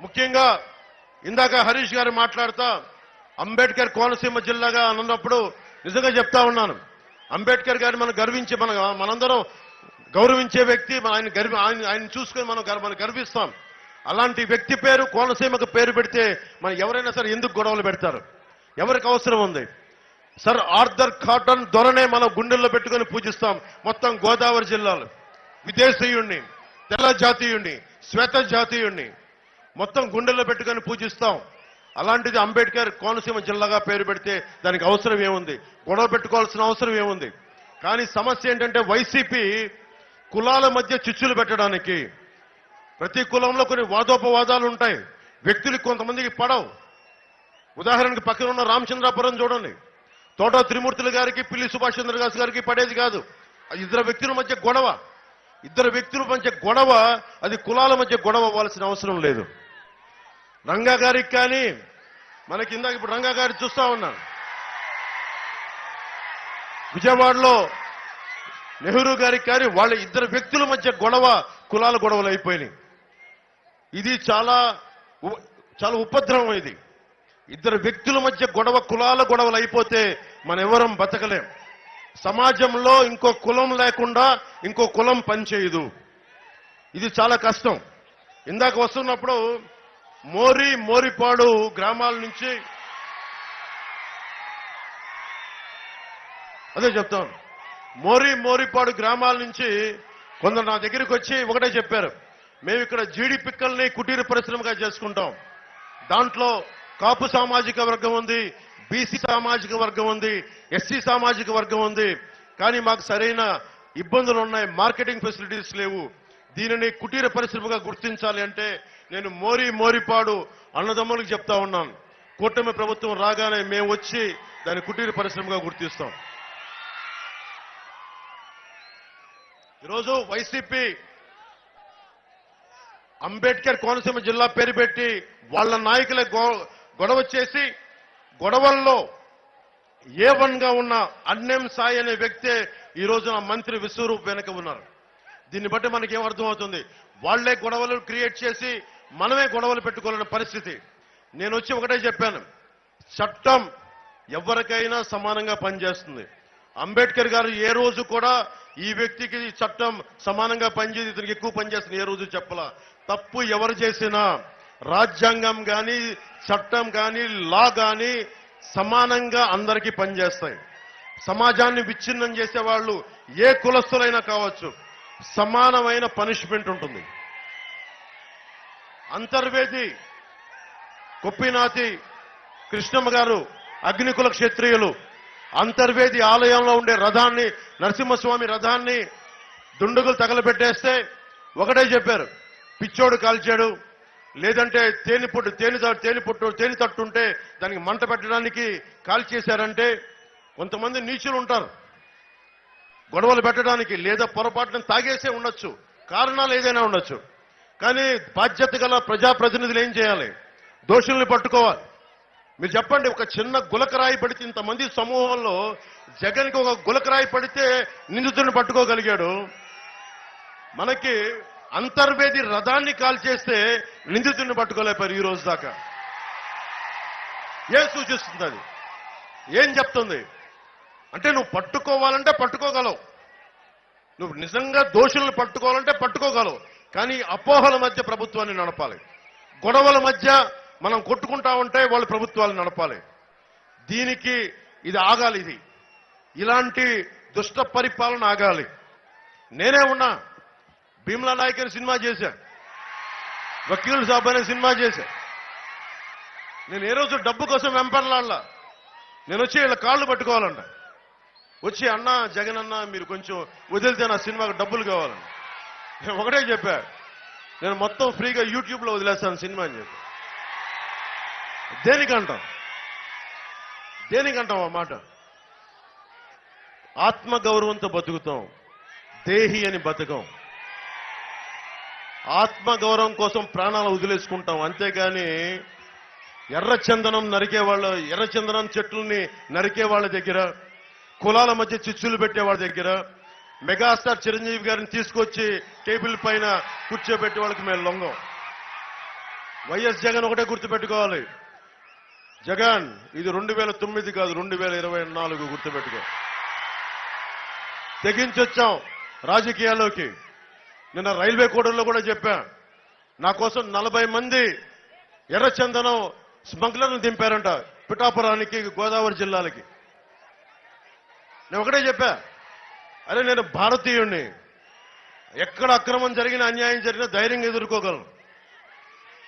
ముఖ్యంగా ఇందాక హరీష్ గారు మాట్లాడుతా అంబేద్కర్ కోనసీమ జిల్లాగా అన్నప్పుడు నిజంగా చెప్తా ఉన్నాను. అంబేద్కర్ గారిని మనం గర్వించి మన మనందరం గౌరవించే వ్యక్తి ఆయన గర్వి ఆయన ఆయన చూసుకొని మనం మనం గర్విస్తాం. అలాంటి వ్యక్తి పేరు కోనసీమకు పేరు పెడితే మనం ఎవరైనా సరే ఎందుకు గొడవలు పెడతారు? ఎవరికి అవసరం ఉంది? సర్ ఆర్థర్ కాటన్ దొరనే మనం గుండెల్లో పెట్టుకొని పూజిస్తాం మొత్తం గోదావరి జిల్లాలో. విదేశీయుణ్ణి తెల్ల జాతీయుణ్ణి శ్వేత జాతీయుణ్ణి. మొత్తం గుండెల్లో పెట్టుకొని పూజిస్తాం. అలాంటిది అంబేద్కర్ కోనసీమ జిల్లాగా పేరు పెడితే దానికి అవసరం ఏముంది? గొడవ పెట్టుకోవాల్సిన అవసరం ఏముంది? కానీ సమస్య ఏంటంటే వైసీపీ కులాల మధ్య చిచ్చులు పెట్టడానికి ప్రతి కులంలో కొన్ని వాదోపవాదాలు ఉంటాయి. వ్యక్తులకు కొంతమందికి పడవు. ఉదాహరణకి పక్కన ఉన్న రామచంద్రాపురం చూడండి. తోట త్రిమూర్తులు గారికి పిల్లి సుభాష్ చంద్రదాస్ గారికి పడేది కాదు. ఇద్దరు వ్యక్తుల మధ్య గొడవ. ఇద్దరు వ్యక్తుల మధ్య గొడవ అది కులాల మధ్య గొడవ అవ్వాల్సిన అవసరం లేదు. రంగా గారికి కానీ మనకి ఇందాక ఇప్పుడు రంగా గారి చూస్తా ఉన్నాను విజయవాడలో నెహ్రూ గారికి కానీ వాళ్ళ ఇద్దరు వ్యక్తుల మధ్య గొడవ కులాల గొడవలు అయిపోయినాయి. ఇది చాలా చాలా ఉపద్రవం ఇది. ఇద్దరు వ్యక్తుల మధ్య గొడవ కులాల గొడవలు అయిపోతే మన ఎవరం బతకలేం. సమాజంలో ఇంకో కులం లేకుండా ఇంకో కులం పనిచేయదు. ఇది చాలా కష్టం. ఇందాక వస్తున్నప్పుడు మోరి మోరిపాడు గ్రామాల నుంచి. అదే చెప్తాను మోరి మోరిపాడు గ్రామాల నుంచి కొందరు నా దగ్గరికి వచ్చి ఒకటే చెప్పారు. మేము ఇక్కడ జీడి పిక్కల్ని కుటీర పరిశ్రమగా చేసుకుంటాం. దాంట్లో కాపు సామాజిక వర్గం ఉంది బీసీ సామాజిక వర్గం ఉంది ఎస్సీ సామాజిక వర్గం ఉంది. కానీ మాకు సరైన ఇబ్బందులు ఉన్నాయి మార్కెటింగ్ ఫెసిలిటీస్ లేవు. దీనిని కుటీర పరిశ్రమగా గుర్తించాలి అంటే నేను మోరి మోరిపాడు అన్నదమ్ములకు చెప్తా ఉన్నాను. కూటమి ప్రభుత్వం రాగానే మేము వచ్చి దాన్ని కుటీర పరిశ్రమగా గుర్తిస్తాం. ఈరోజు వైసీపీ అంబేద్కర్ కోనసీమ జిల్లా పేరు పెట్టి వాళ్ళ నాయకుల గొ- గొడవ చేసి గొడవల్లో ఏ వన్గా ఉన్న అన్నం సాయి అనే వ్యక్తే ఈ రోజున మంత్రి విశ్వరూప్ వెనక ఉన్నారు. దీన్ని బట్టి మనకి అర్థమవుతుంది? వాళ్ళే గొడవలు క్రియేట్ చేసి మనమే గొడవలు పెట్టుకోవాలనే పరిస్థితి. నేను వచ్చి ఒకటే చెప్పాను. చట్టం ఎవరికైనా సమానంగా పనిచేస్తుంది. అంబేద్కర్ గారు ఏ రోజు కూడా ఈ వ్యక్తికి చట్టం సమానంగా పనిచేసి ఇతనికి ఎక్కువ పనిచేస్తుంది ఏ రోజు చెప్పలా. తప్పు ఎవరు చేసినా రాజ్యాంగం కానీ చట్టం కానీ లా కానీ సమానంగా అందరికీ పనిచేస్తాయి. సమాజాన్ని విచ్ఛిన్నం చేసే వాళ్ళు ఏ కులస్తులైనా కావచ్చు. సమానమైన పనిష్మెంట్ ఉంటుంది. అంతర్వేది కొప్పినాతి కృష్ణమ్మ గారు అగ్నికుల క్షత్రియులు. అంతర్వేది ఆలయంలో ఉండే రథాన్ని నరసింహస్వామి రథాన్ని దుండుగులు తగలబెట్టేస్తే ఒకటే చెప్పారు. పిచ్చోడు కాల్చాడు. లేదంటే తేనె పొట్టు తేనె త- తేనె పుట్టు తేనె తట్టుంటే దానికి మంట పెట్టడానికి కాల్చేశారంటే కొంతమంది నీచులు ఉంటారు. గొడవలు పెట్టడానికి లేదా పొరపాటున తాగేసే ఉండొచ్చు. కారణాలు ఏదైనా ఉండొచ్చు. కానీ బాధ్యత గల ప్రజాప్రతినిధులు ఏం చేయాలి? దోషుల్ని పట్టుకోవాలి. మీరు చెప్పండి ఒక చిన్న గులకరాయి పడితే ఇంతమంది సమూహంలో జగన్కి ఒక గులకరాయి పడితే నిందితుడిని పట్టుకోగలిగాడు. మనకి అంతర్వేది రథాన్ని కాల్చేస్తే నిందితుడిని పట్టుకోలేపారు ఈ రోజు దాకా. ఏం సూచిస్తుంది అది? ఏం చెప్తుంది? అంటే నువ్వు పట్టుకోవాలంటే పట్టుకోగలవు. నువ్వు నిజంగా దోషులను పట్టుకోవాలంటే పట్టుకోగలవు. కానీ అపోహల మధ్య ప్రభుత్వాన్ని నడపాలి. గొడవల మధ్య మనం కొట్టుకుంటా ఉంటే వాళ్ళు ప్రభుత్వాలు నడపాలి. దీనికి ఇది ఆగాలి ఇది. ఇలాంటి దుష్ట పరిపాలన ఆగాలి. నేనే ఉన్నా. భీమ్లా నాయక్ అని సినిమా చేశా. వకీల్ సాబ్ అనే సినిమా చేశా. నేను ఏ రోజు డబ్బు కోసం వెంపర్లాడలా. నేను వచ్చి వీళ్ళ కాళ్ళు పట్టుకోవాలంట. వచ్చి అన్న జగన్ అన్న మీరు కొంచెం వదిలితే నా సినిమాకు డబ్బులు కావాలని. నేను ఒకటే చెప్పా. నేను మొత్తం ఫ్రీగా యూట్యూబ్లో వదిలేస్తాను సినిమా అని చెప్పి. దేనికంటాం దేనికంటాం ఆ మాట? ఆత్మ గౌరవంతో బతుకుతాం దేహి అని బతకం. ఆత్మగౌరవం కోసం ప్రాణాలు వదిలేసుకుంటాం. అంతేగాని ఎర్రచందనం నరికే వాళ్ళ ఎర్రచందనం చెట్లని నరికే వాళ్ళ దగ్గర కులాల మధ్య చిచ్చులు పెట్టేవాడి దగ్గర మెగాస్టార్ చిరంజీవి గారిని తీసుకొచ్చి టేబుల్ పైన కూర్చోబెట్టే వాళ్ళకి మేము లొంగం. వైఎస్ జగన్ ఒకటే గుర్తుపెట్టుకోవాలి. జగన్ ఇది రెండు వేల తొమ్మిది కాదు రెండు వేల ఇరవై నాలుగు గుర్తుపెట్టుకో. తెగించొచ్చాం రాజకీయాల్లోకి. నిన్న రైల్వే కోడల్లో కూడా చెప్పా నా కోసం నలభై మంది ఎర్రచందనం స్మగ్లర్లు దింపారంట పిఠాపురానికి గోదావరి జిల్లాలకి. నేను ఒకటే చెప్పా. అరే నేను భారతీయుణ్ణి. ఎక్కడ అక్రమం జరిగిన అన్యాయం జరిగినా ధైర్యంగా ఎదుర్కోగలను.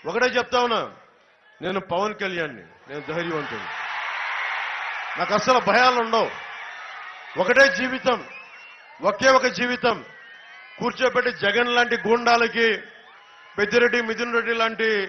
ఒకటే చెప్తా ఉన్నా నేను పవన్ కళ్యాణ్ని నేను ధైర్యవంతుడు నాకు అసలు భయాలు ఉండవు. ఒకటే జీవితం ఒకే ఒక జీవితం. కూర్చోబెట్టి జగన్ లాంటి గూండాలకి పెద్దిరెడ్డి మిథున్ రెడ్డి లాంటి